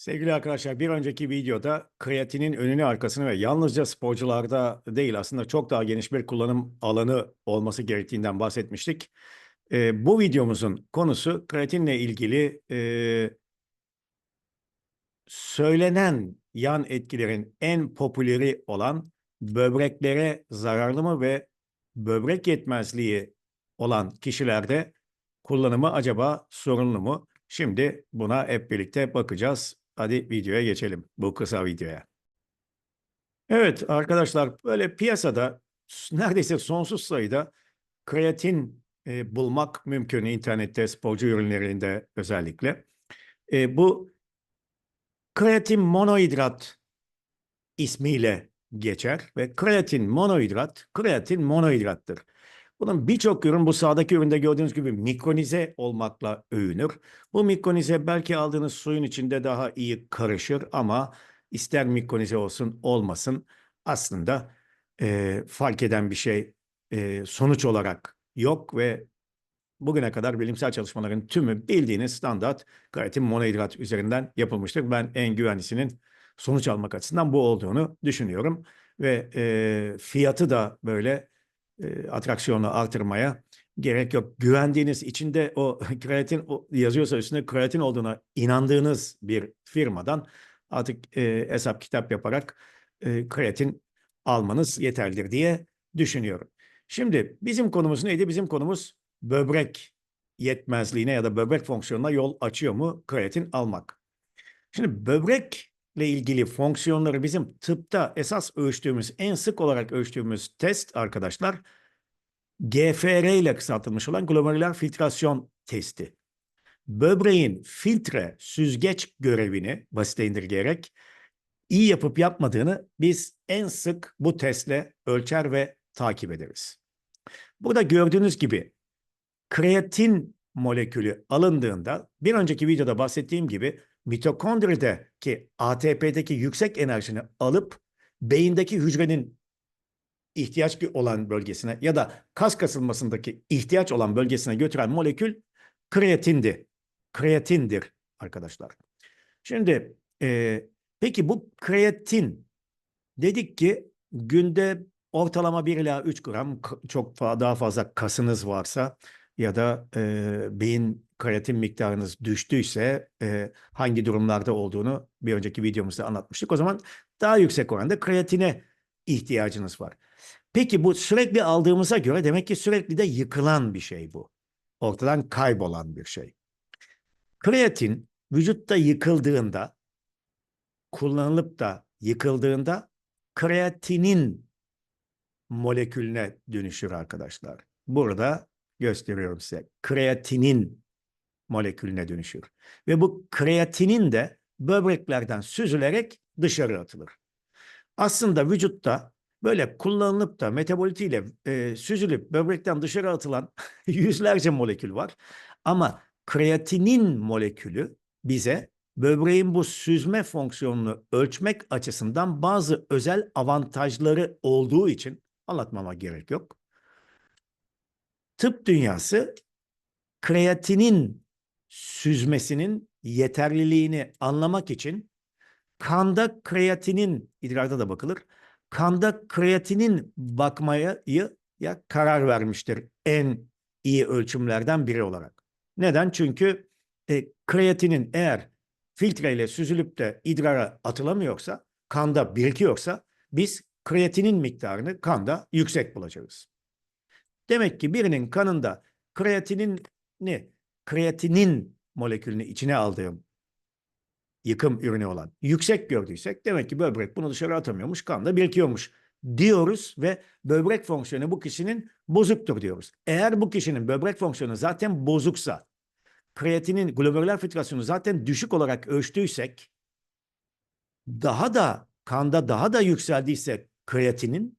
Sevgili arkadaşlar bir önceki videoda kreatinin önünü arkasını ve yalnızca sporcularda değil aslında çok daha geniş bir kullanım alanı olması gerektiğinden bahsetmiştik. Ee, bu videomuzun konusu kreatinle ilgili e, söylenen yan etkilerin en popüleri olan böbreklere zararlı mı ve böbrek yetmezliği olan kişilerde kullanımı acaba sorunlu mu? Şimdi buna hep birlikte bakacağız. Hadi videoya geçelim. Bu kısa videoya. Evet arkadaşlar böyle piyasada neredeyse sonsuz sayıda kreatin e, bulmak mümkün internette sporcu ürünlerinde özellikle. E, bu kreatin monohidrat ismiyle geçer ve kreatin monohidrat kreatin monohidrattır. Bunun birçok ürün bu sağdaki üründe gördüğünüz gibi mikronize olmakla övünür. Bu mikronize belki aldığınız suyun içinde daha iyi karışır ama ister mikronize olsun olmasın aslında e, fark eden bir şey e, sonuç olarak yok ve bugüne kadar bilimsel çalışmaların tümü bildiğiniz standart kreatin monohidrat üzerinden yapılmıştır. Ben en güvenlisinin sonuç almak açısından bu olduğunu düşünüyorum ve e, fiyatı da böyle e, atraksiyonu artırmaya gerek yok. Güvendiğiniz içinde o kreatin yazıyorsa üstünde kreatin olduğuna inandığınız bir firmadan artık e, hesap kitap yaparak e, kreatin almanız yeterlidir diye düşünüyorum. Şimdi bizim konumuz neydi? Bizim konumuz böbrek yetmezliğine ya da böbrek fonksiyonuna yol açıyor mu kreatin almak? Şimdi böbrekle ilgili fonksiyonları bizim tıpta esas ölçtüğümüz, en sık olarak ölçtüğümüz test arkadaşlar GFR ile kısaltılmış olan glomerüler filtrasyon testi. Böbreğin filtre, süzgeç görevini basite indirgeyerek iyi yapıp yapmadığını biz en sık bu testle ölçer ve takip ederiz. Burada gördüğünüz gibi kreatin molekülü alındığında bir önceki videoda bahsettiğim gibi mitokondrideki ATP'deki yüksek enerjini alıp beyindeki hücrenin ihtiyaç olan bölgesine ya da kas kasılmasındaki ihtiyaç olan bölgesine götüren molekül kreatindi. Kreatindir arkadaşlar. Şimdi e, peki bu kreatin dedik ki günde ortalama 1 ila 3 gram çok daha fazla kasınız varsa ya da e, beyin kreatin miktarınız düştüyse e, hangi durumlarda olduğunu bir önceki videomuzda anlatmıştık. O zaman daha yüksek oranda kreatine ihtiyacınız var. Peki bu sürekli aldığımıza göre demek ki sürekli de yıkılan bir şey bu. Ortadan kaybolan bir şey. Kreatin vücutta yıkıldığında, kullanılıp da yıkıldığında kreatinin molekülüne dönüşür arkadaşlar. Burada gösteriyorum size. Kreatinin molekülüne dönüşür. Ve bu kreatinin de böbreklerden süzülerek dışarı atılır. Aslında vücutta böyle kullanılıp da metabolitiyle e, süzülüp böbrekten dışarı atılan yüzlerce molekül var. Ama kreatinin molekülü bize böbreğin bu süzme fonksiyonunu ölçmek açısından bazı özel avantajları olduğu için anlatmama gerek yok. Tıp dünyası kreatinin süzmesinin yeterliliğini anlamak için kanda kreatinin idrarda da bakılır. Kanda kreatinin bakmaya ya karar vermiştir en iyi ölçümlerden biri olarak. Neden? Çünkü e, kreatinin eğer filtreyle süzülüp de idrara atılamıyorsa, kanda birikiyorsa biz kreatinin miktarını kanda yüksek bulacağız. Demek ki birinin kanında kreatinini, kreatinin molekülünü içine aldığım yıkım ürünü olan yüksek gördüysek demek ki böbrek bunu dışarı atamıyormuş, kanda birikiyormuş diyoruz ve böbrek fonksiyonu bu kişinin bozuktur diyoruz. Eğer bu kişinin böbrek fonksiyonu zaten bozuksa, kreatinin glomerüler filtrasyonu zaten düşük olarak ölçtüysek, daha da kanda daha da yükseldiyse kreatinin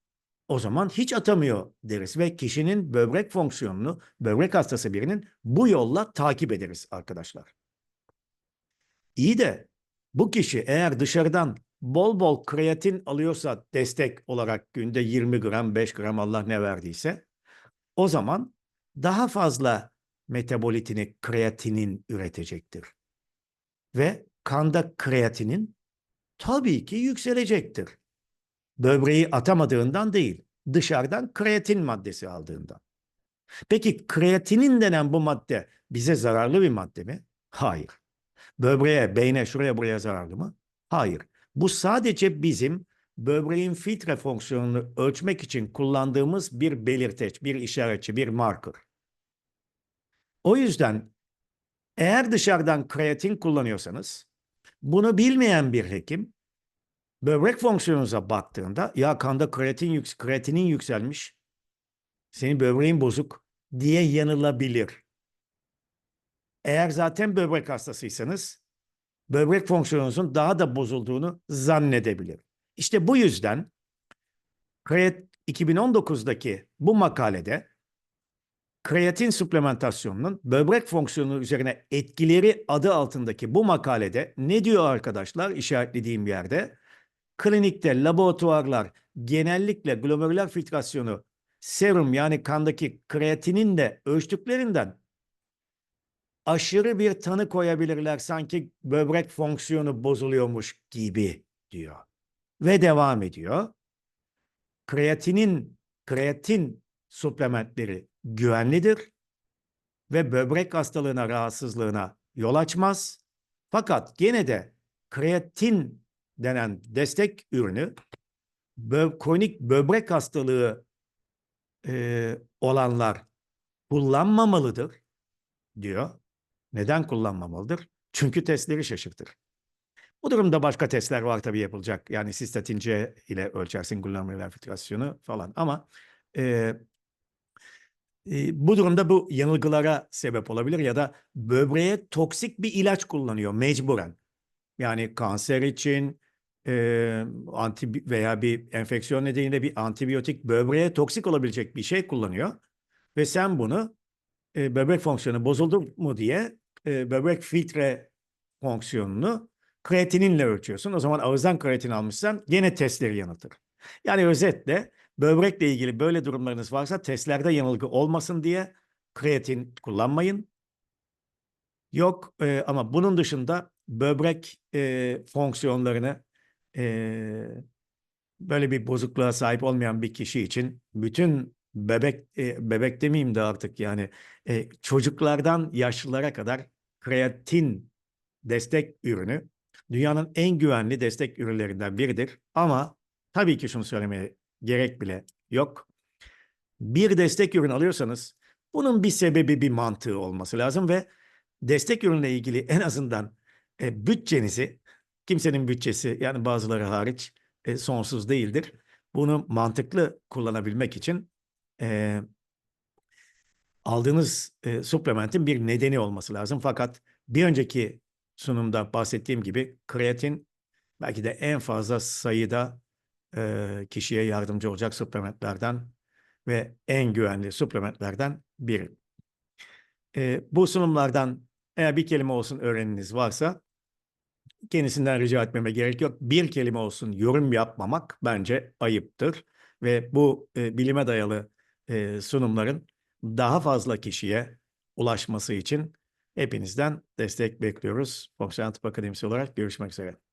o zaman hiç atamıyor deriz ve kişinin böbrek fonksiyonunu böbrek hastası birinin bu yolla takip ederiz arkadaşlar. İyi de bu kişi eğer dışarıdan bol bol kreatin alıyorsa destek olarak günde 20 gram 5 gram Allah ne verdiyse o zaman daha fazla metabolitini kreatinin üretecektir. Ve kanda kreatinin tabii ki yükselecektir. Böbreği atamadığından değil, dışarıdan kreatin maddesi aldığından. Peki kreatinin denen bu madde bize zararlı bir madde mi? Hayır. Böbreğe, beyne, şuraya buraya zararlı mı? Hayır. Bu sadece bizim böbreğin filtre fonksiyonunu ölçmek için kullandığımız bir belirteç, bir işaretçi, bir marker. O yüzden eğer dışarıdan kreatin kullanıyorsanız bunu bilmeyen bir hekim böbrek fonksiyonunuza baktığında ya kanda kreatin yük kreatinin yükselmiş, senin böbreğin bozuk diye yanılabilir. Eğer zaten böbrek hastasıysanız böbrek fonksiyonunuzun daha da bozulduğunu zannedebilir. İşte bu yüzden Kreat 2019'daki bu makalede kreatin suplementasyonunun böbrek fonksiyonu üzerine etkileri adı altındaki bu makalede ne diyor arkadaşlar işaretlediğim yerde? Klinikte laboratuvarlar genellikle glomerüler filtrasyonu serum yani kandaki kreatinin de ölçtüklerinden aşırı bir tanı koyabilirler sanki böbrek fonksiyonu bozuluyormuş gibi diyor. Ve devam ediyor. Kreatinin, kreatin suplementleri güvenlidir ve böbrek hastalığına, rahatsızlığına yol açmaz. Fakat gene de kreatin denen destek ürünü bö kronik böbrek hastalığı e, olanlar kullanmamalıdır diyor. Neden kullanmamalıdır? Çünkü testleri şaşırtır. Bu durumda başka testler var tabii yapılacak. Yani sistatin C ile ölçersin glomerular filtrasyonu falan. Ama e, e, bu durumda bu yanılgılara sebep olabilir ya da böbreğe toksik bir ilaç kullanıyor mecburen. Yani kanser için e, anti veya bir enfeksiyon nedeniyle bir antibiyotik böbreğe toksik olabilecek bir şey kullanıyor. Ve sen bunu e, böbrek fonksiyonu bozuldu mu diye e, böbrek filtre fonksiyonunu kreatininle ölçüyorsun. O zaman ağızdan kreatin almışsan gene testleri yanıltır. Yani özetle böbrekle ilgili böyle durumlarınız varsa testlerde yanılgı olmasın diye kreatin kullanmayın. Yok e, ama bunun dışında böbrek e, fonksiyonlarını e, böyle bir bozukluğa sahip olmayan bir kişi için bütün bebek e, bebek demeyeyim de artık yani e, çocuklardan yaşlılara kadar kreatin destek ürünü dünyanın en güvenli destek ürünlerinden biridir. Ama tabii ki şunu söylemeye gerek bile yok. Bir destek ürün alıyorsanız bunun bir sebebi, bir mantığı olması lazım ve destek ürünle ilgili en azından e, bütçenizi, kimsenin bütçesi yani bazıları hariç e, sonsuz değildir. Bunu mantıklı kullanabilmek için e, aldığınız e, suplementin bir nedeni olması lazım. Fakat bir önceki sunumda bahsettiğim gibi kreatin belki de en fazla sayıda e, kişiye yardımcı olacak suplementlerden ve en güvenli suplementlerden biri. E, bu sunumlardan eğer bir kelime olsun öğreniniz varsa kendisinden rica etmeme gerek yok. Bir kelime olsun yorum yapmamak bence ayıptır. Ve bu e, bilime dayalı e, sunumların daha fazla kişiye ulaşması için hepinizden destek bekliyoruz. Fonksiyon Tıp Akademisi olarak görüşmek üzere.